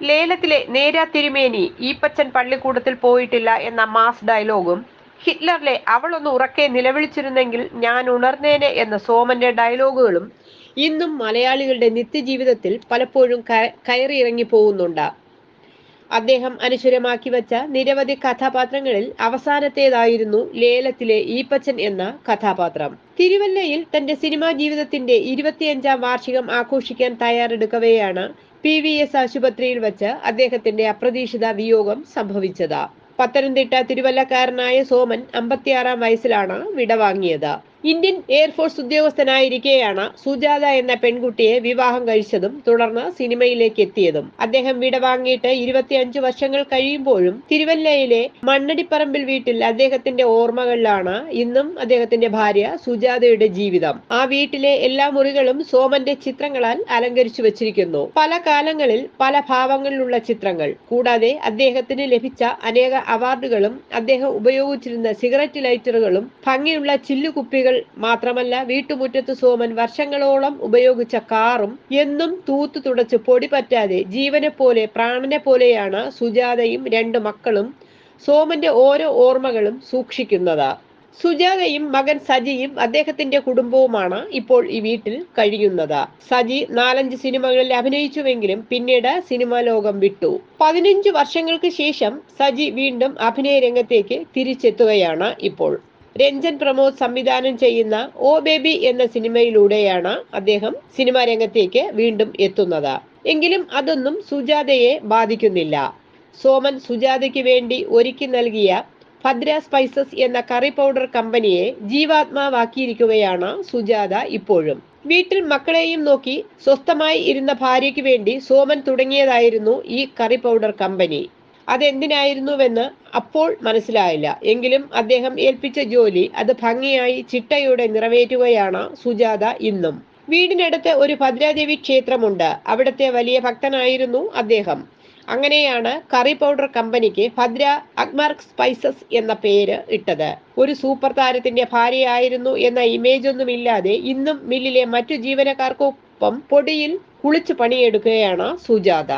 ലേലത്തിലെ നേരാ തിരുമേനി ഈപ്പച്ചൻ പള്ളിക്കൂടത്തിൽ പോയിട്ടില്ല എന്ന മാസ് ഡയലോഗും ഹിറ്റ്ലറിലെ അവളൊന്ന് ഉറക്കെ നിലവിളിച്ചിരുന്നെങ്കിൽ ഞാൻ ഉണർന്നേനെ എന്ന സോമന്റെ ഡയലോഗുകളും ഇന്നും മലയാളികളുടെ നിത്യജീവിതത്തിൽ പലപ്പോഴും കയറിയിറങ്ങി പോകുന്നുണ്ട് അദ്ദേഹം അനശ്വരമാക്കി വച്ച നിരവധി കഥാപാത്രങ്ങളിൽ അവസാനത്തേതായിരുന്നു ലേലത്തിലെ ഈപ്പച്ചൻ എന്ന കഥാപാത്രം. തിരുവല്ലയിൽ തന്റെ സിനിമാ ജീവിതത്തിന്റെ ഇരുപത്തിയഞ്ചാം വാർഷികം ആഘോഷിക്കാൻ തയ്യാറെടുക്കവെയാണ് പി വി എസ് ആശുപത്രിയിൽ വച്ച് അദ്ദേഹത്തിന്റെ അപ്രതീക്ഷിത വിയോഗം സംഭവിച്ചത്. പത്തനംതിട്ട തിരുവല്ലക്കാരനായ സോമൻ അമ്പത്തിയാറാം വയസ്സിലാണ് വിടവാങ്ങിയത്. ഇന്ത്യൻ എയർഫോഴ്സ് ഉദ്യോഗസ്ഥനായിരിക്കെയാണ് സുജാത എന്ന പെൺകുട്ടിയെ വിവാഹം കഴിച്ചതും തുടർന്ന് സിനിമയിലേക്ക് എത്തിയതും അദ്ദേഹം വിടവാങ്ങിയിട്ട് ഇരുപത്തിയഞ്ച് വർഷങ്ങൾ കഴിയുമ്പോഴും തിരുവല്ലയിലെ മണ്ണടിപ്പറമ്പിൽ വീട്ടിൽ അദ്ദേഹത്തിന്റെ ഓർമ്മകളിലാണ് ഇന്നും അദ്ദേഹത്തിന്റെ ഭാര്യ സുജാതയുടെ ജീവിതം. ആ വീട്ടിലെ എല്ലാ മുറികളും സോമന്റെ ചിത്രങ്ങളാൽ അലങ്കരിച്ചു വച്ചിരിക്കുന്നു. പല കാലങ്ങളിൽ പല ഭാവങ്ങളിലുള്ള ചിത്രങ്ങൾ. കൂടാതെ അദ്ദേഹത്തിന് ലഭിച്ച അനേക അവാർഡുകളും അദ്ദേഹം ഉപയോഗിച്ചിരുന്ന സിഗരറ്റ് ലൈറ്ററുകളും ഭംഗിയുള്ള ചില്ലുകുപ്പികൾ മാത്രമല്ല വീട്ടുമുറ്റത്ത് സോമൻ വർഷങ്ങളോളം ഉപയോഗിച്ച കാറും എന്നും തൂത്തു തുടച്ച് പൊടി പറ്റാതെ ജീവനെ പോലെ പ്രാണനെ പോലെയാണ് സുജാതയും രണ്ട് മക്കളും സോമന്റെ ഓരോ ഓർമ്മകളും സൂക്ഷിക്കുന്നത്. സുജാതയും മകൻ സജിയും അദ്ദേഹത്തിന്റെ കുടുംബവുമാണ് ഇപ്പോൾ ഈ വീട്ടിൽ കഴിയുന്നത്. സജി നാലഞ്ച് സിനിമകളിൽ അഭിനയിച്ചുവെങ്കിലും പിന്നീട് സിനിമാ ലോകം വിട്ടു. പതിനഞ്ച് വർഷങ്ങൾക്ക് ശേഷം സജി വീണ്ടും അഭിനയ രംഗത്തേക്ക് തിരിച്ചെത്തുകയാണ് ഇപ്പോൾ. രഞ്ജൻ പ്രമോദ് സംവിധാനം ചെയ്യുന്ന ഓ ബേബി എന്ന സിനിമയിലൂടെയാണ് അദ്ദേഹം സിനിമാ രംഗത്തേക്ക് വീണ്ടും എത്തുന്നത്. എങ്കിലും അതൊന്നും സുജാതയെ ബാധിക്കുന്നില്ല. സോമൻ സുജാതയ്ക്ക് വേണ്ടി ഒരുക്കി നൽകിയ ഭദ്ര സ്പൈസസ് എന്ന കറി പൗഡർ കമ്പനിയെ ജീവാത്മാവാക്കിയിരിക്കുകയാണ് സുജാത ഇപ്പോഴും. വീട്ടിൽ മക്കളെയും നോക്കി സ്വസ്ഥമായി ഇരുന്ന ഭാര്യയ്ക്ക് വേണ്ടി സോമൻ തുടങ്ങിയതായിരുന്നു ഈ കറി പൗഡർ കമ്പനി. അതെന്തിനായിരുന്നുവെന്ന് അപ്പോൾ മനസ്സിലായില്ല. എങ്കിലും അദ്ദേഹം ഏൽപ്പിച്ച ജോലി അത് ഭംഗിയായി ചിട്ടയോടെ നിറവേറ്റുകയാണ് സുജാത ഇന്നും. വീടിനടുത്ത് ഒരു ഭദ്രാദേവി ക്ഷേത്രമുണ്ട്. അവിടുത്തെ വലിയ ഭക്തനായിരുന്നു അദ്ദേഹം. അങ്ങനെയാണ് കറി പൗഡർ കമ്പനിക്ക് ഭദ്ര അഗ്മാർക്ക് സ്പൈസസ് എന്ന പേര് ഇട്ടത്. ഒരു സൂപ്പർ താരത്തിന്റെ ഭാര്യയായിരുന്നു എന്ന ഇമേജ് ഒന്നും ഇല്ലാതെ ഇന്നും മില്ലിലെ മറ്റു ജീവനക്കാർക്കൊപ്പം പൊടിയിൽ കുളിച്ചു പണിയെടുക്കുകയാണ് സുജാത.